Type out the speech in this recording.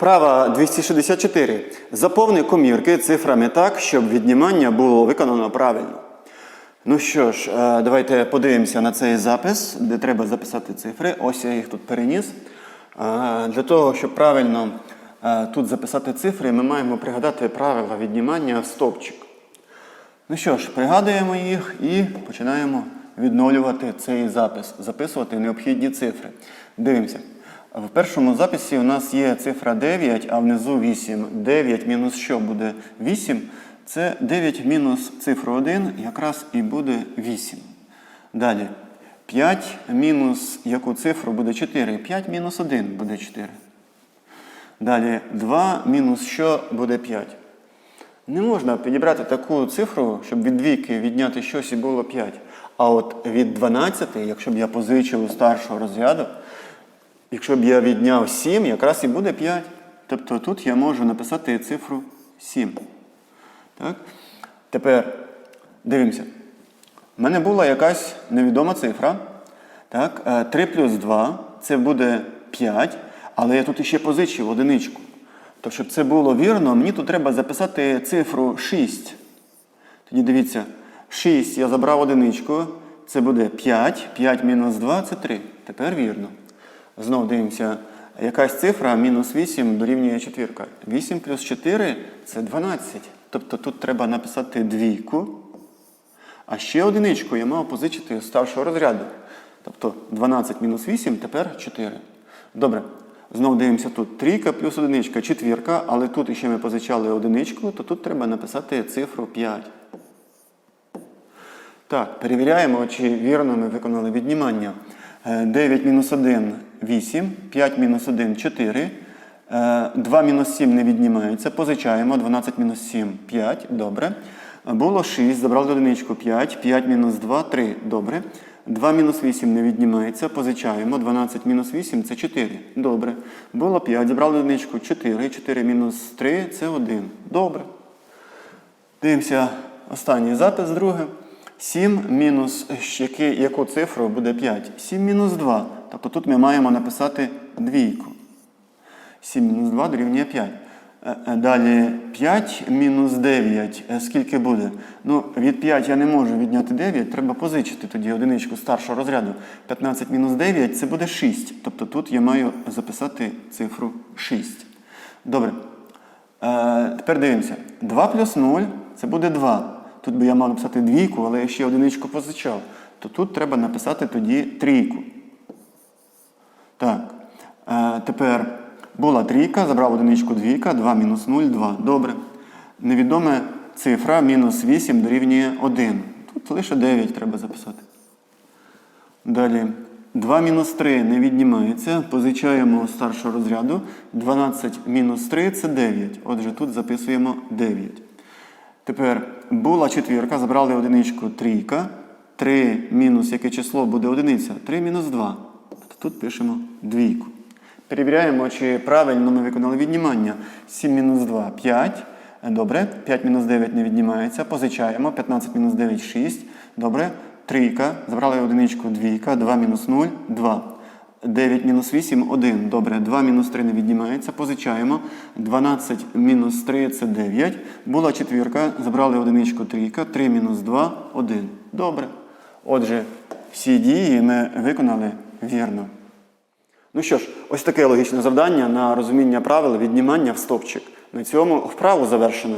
Вправа 264. Заповни комірки цифрами так, щоб віднімання було виконано правильно. Ну що ж, е, давайте подивимося на цей запис, де треба записати цифри. Ось я їх тут переніс. Е, Для того, щоб правильно е, тут записати цифри, ми маємо пригадати правила віднімання в стовпчик. Ну що ж, пригадуємо їх і починаємо відновлювати цей запис, записувати необхідні цифри. Дивимося. В першому записі у нас є цифра 9, а внизу 8. 9 мінус що буде 8? Це 9 мінус цифру 1, якраз і буде 8. Далі. 5 мінус яку цифру буде 4? 5 мінус 1 буде 4. Далі 2 мінус що буде 5? Не можна підібрати таку цифру, щоб від двійки відняти щось і було 5. А от від 12, якщо б я позичив у старшого розряду, якщо б я відняв 7, якраз і буде 5. Тобто тут я можу написати цифру 7. Так? Тепер дивимося. У мене була якась невідома цифра. Так? е, 3 плюс 2 це буде 5, але я тут іще позичив одиничку. То, щоб це було вірно, мені тут треба записати цифру 6. Тоді дивіться, 6 я забрав одиничку, це буде 5, 5 мінус 2 це 3. Тепер вірно. Знову дивимося, якась цифра мінус 8 дорівнює четвірка. 8 плюс 4 це 12. Тобто тут треба написати двійку. А ще одиничку я мав позичити з старшого розряду. Тобто 12 мінус 8, тепер 4. Добре. Знову дивимося тут. Трійка плюс одиничка, четвірка, але тут ще ми позичали одиничку, то тут треба написати цифру 5. Так, перевіряємо, чи вірно ми виконали віднімання. Е, 9 мінус 1 8, 5 мінус 1 4. е, 2 мінус 7 не віднімається. Позичаємо. 12 мінус 7 5. Добре. Було 6, забрали одиничку 5, 5 мінус 2 3. Добре. 2 мінус 8 не віднімається. Позичаємо. 12 мінус 8 це 4. Добре. Було 5, забрали одиничку 4, 4 мінус 3 це 1. Добре. Дивимося останній запис, друге. 7 мінус яку цифру буде 5? 7 мінус 2. Тобто тут ми маємо написати двійку. 7 мінус 2 дорівнює 5. Е, е, Далі 5 мінус 9. Е, Скільки буде? Ну, від 5 я не можу відняти 9, треба позичити тоді одиничку старшого розряду. 15 мінус 9 це буде 6. Тобто тут я маю записати цифру 6. Добре. Тепер дивимося. 2 плюс 0 це буде 2. Тут би я мав написати двійку, але я ще одиничку позичав. То тут треба написати тоді трійку. Так. Е, тепер була трійка, забрав одиничку двійка, 2 мінус 0, 2. Добре. Невідома цифра мінус 8 дорівнює 1. Тут лише 9 треба записати. Далі. 2 мінус 3 не віднімається. Позичаємо старшого розряду. 12 мінус 3 це 9. Отже, тут записуємо 9. Тепер була четвірка, забрали одиничку трійка. 3 мінус яке число буде одиниця? 3 мінус 2. Тобто Тут пишемо двійку. Перевіряємо, чи правильно ми виконали віднімання. 7 мінус 2 5. Добре. 5 мінус 9 не віднімається. Позичаємо. 15 мінус 9 6. Добре. Трійка. Забрали одиничку двійка. 2 мінус 0 2. 9 мінус 8 1. Добре. 2 мінус 3 не віднімається. Позичаємо. 12 мінус 3 це 9. Була четвірка. Забрали одиничку трійка. 3 мінус 2 1. Добре. Отже, всі дії ми виконали вірно. Ну що ж, ось таке логічне завдання на розуміння правил віднімання в стопчик. На цьому вправу завершено.